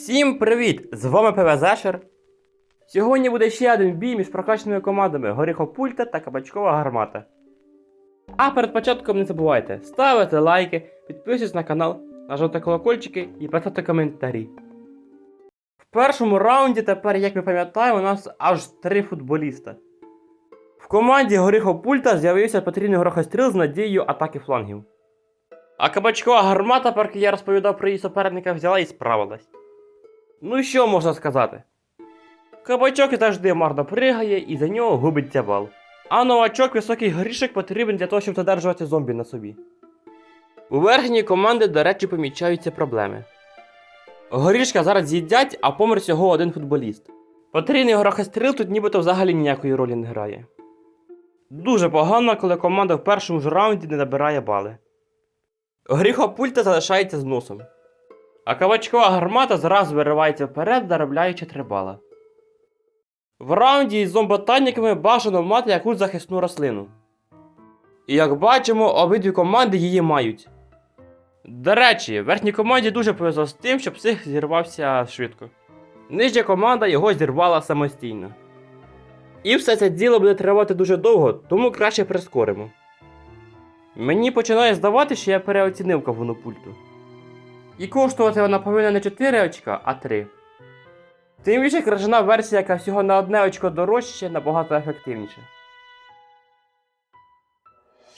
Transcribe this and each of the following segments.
Всім привіт! З вами ПВЗшер. Сьогодні буде ще один бій між прокачаними командами Горіхопульта та Кабачкова гармата. А перед початком не забувайте ставити лайки, підписуйтесь на канал, нажати колокольчики і писати коментарі. В першому раунді тепер, як ми пам'ятаємо, у нас аж три футболіста. В команді Горіхопульта з'явився потрібний горохостріл з надією атаки флангів. А кабачкова гармата, поки я розповідав про її суперника, взяла і справилась. Ну що можна сказати? Кабачок завжди марно пригає і за нього губиться бал. А новачок високий горішок потрібен для того, щоб задержувати зомбі на собі. У верхній команди, до речі, помічаються проблеми. Горішка зараз з'їдять, а помер всього один футболіст. Потрійний горохостріл тут нібито взагалі ніякої ролі не грає. Дуже погано, коли команда в першому ж раунді не набирає бали. Гріхопульта залишається з носом. А кавачкова гармата зразу виривається вперед, заробляючи 3 бала. В раунді із зомботанниками бажано мати якусь захисну рослину. І як бачимо, обидві команди її мають. До речі, верхній команді дуже повезло з тим, що псих зірвався швидко. Нижня команда його зірвала самостійно. І все це діло буде тривати дуже довго, тому краще прискоримо. Мені починає здавати, що я переоцінив кавуну пульту. І коштувати вона повинна не 4 очка, а 3. Тим більше крижана версія, яка всього на одне очко дорожче, набагато ефективніше.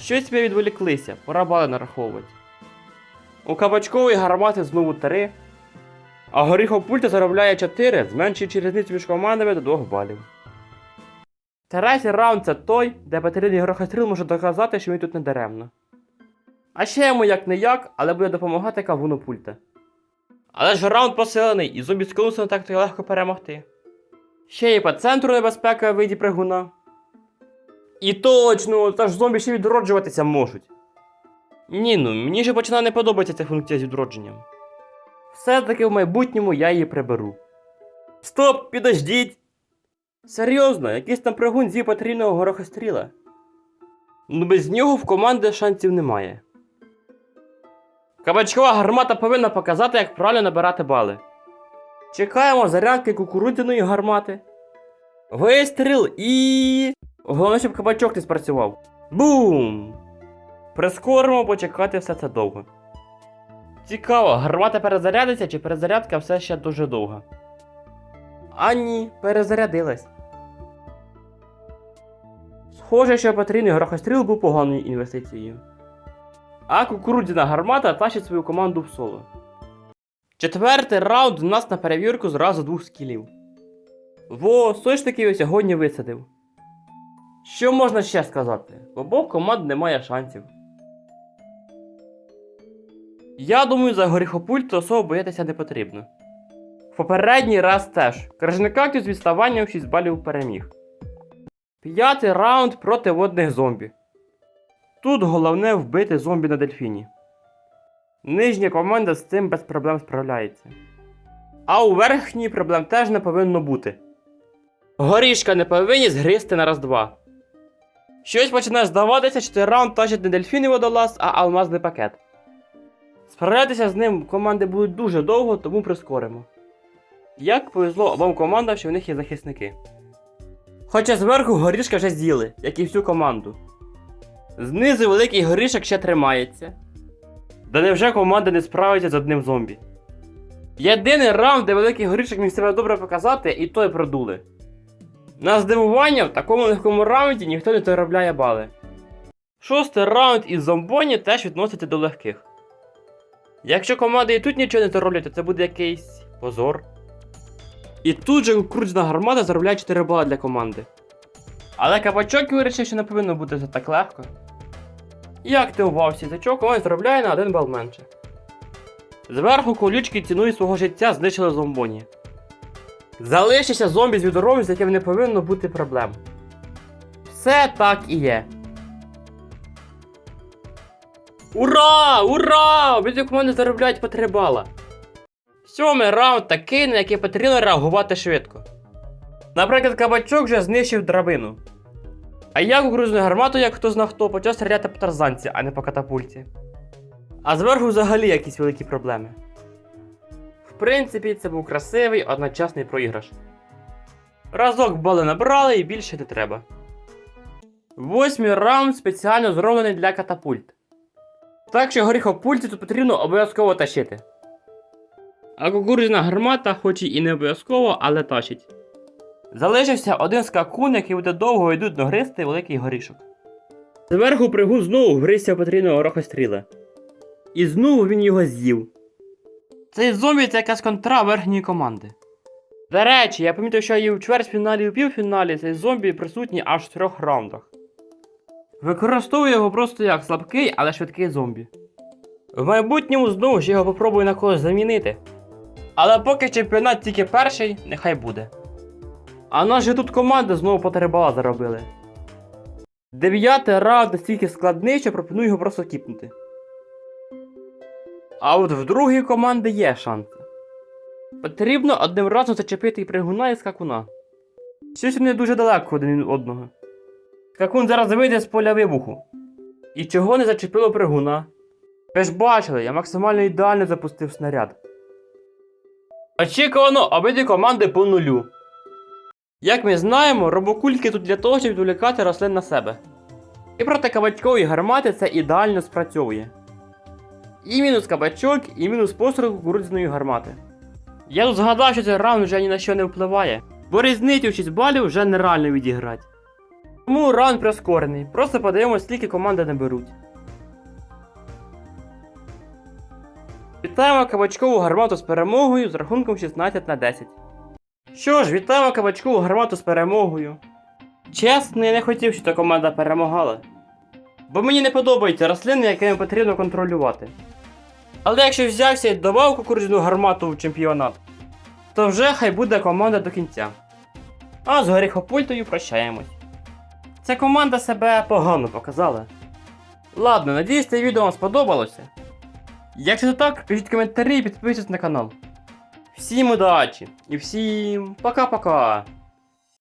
Щось ми відволіклися, пора бали нараховувати. У кабачкової гармати знову 3, а горіхопульта заробляє 4, зменшуючи різницю між командами до 2 балів. Третій раунд це той, де потрібний грохостріл може доказати, що він тут не даремно. А ще йому як не як, але буде допомагати кавуну пульта. Але ж раунд посилений, і зомбі з конусом так то легко перемогти. Ще й по центру небезпека виді пригуна. І точно, та ж зомбі ще відроджуватися можуть. Ні, ну мені же починає не подобатися ця функція з відродженням. Все-таки в майбутньому я її приберу. Стоп, підождіть! Серйозно, якийсь там пригун зі потрійного горохостріла. Ну без нього в команди шансів немає. Кабачкова гармата повинна показати, як правильно набирати бали. Чекаємо зарядки кукурудзяної гармати. Вистріл і. Головне, щоб кабачок не спрацював. Бум! Прискоримо почекати все це довго. Цікаво, гармата перезарядиться чи перезарядка все ще дуже довга. А ні, перезарядилась. Схоже, що потрійний грохостріл був поганою інвестицією. А кукурудзяна гармата тащить свою команду в соло. Четвертий раунд у нас на перевірку зразу двох скілів. Во, сочників сьогодні висадив. Що можна ще сказати? В обох команд немає шансів. Я думаю, за горіхопульт особо боятися не потрібно. В попередній раз теж. Кражника з відставанням 6 балів переміг. П'ятий раунд проти водних зомбі. Тут головне вбити зомбі на дельфіні. Нижня команда з цим без проблем справляється. А у верхній проблем теж не повинно бути. Горішка не повинні згризти на раз-два. Щось починає здаватися, що цей раунд тащить не дельфін і водолаз, а алмазний пакет. Справлятися з ним команди будуть дуже довго, тому прискоримо. Як повезло обом командам, що в них є захисники. Хоча зверху горішка вже з'їли, як і всю команду. Знизу великий горішок ще тримається. Да невже команда не справиться з одним зомбі? Єдиний раунд, де великий горішок міг себе добре показати, і той продули. На здивування, в такому легкому раунді ніхто не заробляє бали. Шостий раунд із зомбоні теж відноситься до легких. Якщо команди і тут нічого не зароблять, то це буде якийсь позор. І тут же кукурудзяна гармата заробляє 4 бали для команди. Але кабачок вирішив, що не повинно бути так легко. І активував сіточок, він заробляє на 1 бал менше. Зверху колючки ціною свого життя знищили зомбоні. Залишиться зомбі з відором, з яким не повинно бути проблем. Все так і є. Ура! Ура! Обидві команди заробляють по 3 бала. Сьомий раунд такий, на який потрібно реагувати швидко. Наприклад, кабачок вже знищив драбину. А я кукурудзяну гармату, як хто знав хто, почав стріляти по тарзанці, а не по катапульті. А зверху взагалі якісь великі проблеми. В принципі, це був красивий одночасний проіграш. Разок бали набрали і більше не треба. Восьмий раунд спеціально зроблений для катапульт. Так що горіхопульти тут потрібно обов'язково тащити. А кукурудзяна гармата, хоч і не обов'язково, але тащить. Залишився один скакун, який буде довго йдуть гристи великий горішок. Зверху пригун знову грився потрібного горохостріла. І знову він його з'їв. Цей зомбі це якась контра верхньої команди. До речі, я помітив, що і в чвертьфіналі і в півфіналі цей зомбі присутній аж в трьох раундах. Використовую його просто як слабкий, але швидкий зомбі. В майбутньому знову ж його попробую на когось замінити. Але поки чемпіонат тільки перший, нехай буде. А наші тут команди знову по три заробили. Дев'ятий раунд настільки складний, що пропоную його просто кіпнути. А от в другій команди є шанси. Потрібно одним разом зачепити і пригуна і скакуна. Щось вони дуже далеко один від одного. Скакун зараз вийде з поля вибуху. І чого не зачепило пригуна? Ви ж бачили, я максимально ідеально запустив снаряд. Очікувано обидві команди по нулю. Як ми знаємо, робокульки тут для того, щоб відволікати рослин на себе. І проти кабачкової гармати це ідеально спрацьовує. І мінус кабачок, і мінус постріл кукурудзяної гармати. Я тут згадав, що цей раунд вже ні на що не впливає, бо різницю в 6 балів вже нереально відіграти. Тому раунд прискорений, просто подивимось, скільки команди не беруть. Вітаємо кабачкову гармату з перемогою з рахунком 16 на 10. Що ж, вітаємо кабачкову гармату з перемогою. Чесно, я не хотів, щоб та команда перемагала. Бо мені не подобаються рослини, якими потрібно контролювати. Але якщо взявся і давав кукурудзяну гармату в чемпіонат, то вже хай буде команда до кінця. А з горіхопультою прощаємось. Ця команда себе погано показала. Ладно, надіюсь, це відео вам сподобалося. Якщо це так, пишіть коментарі і підписуйтесь на канал. Всім удачі і всім пока-пока!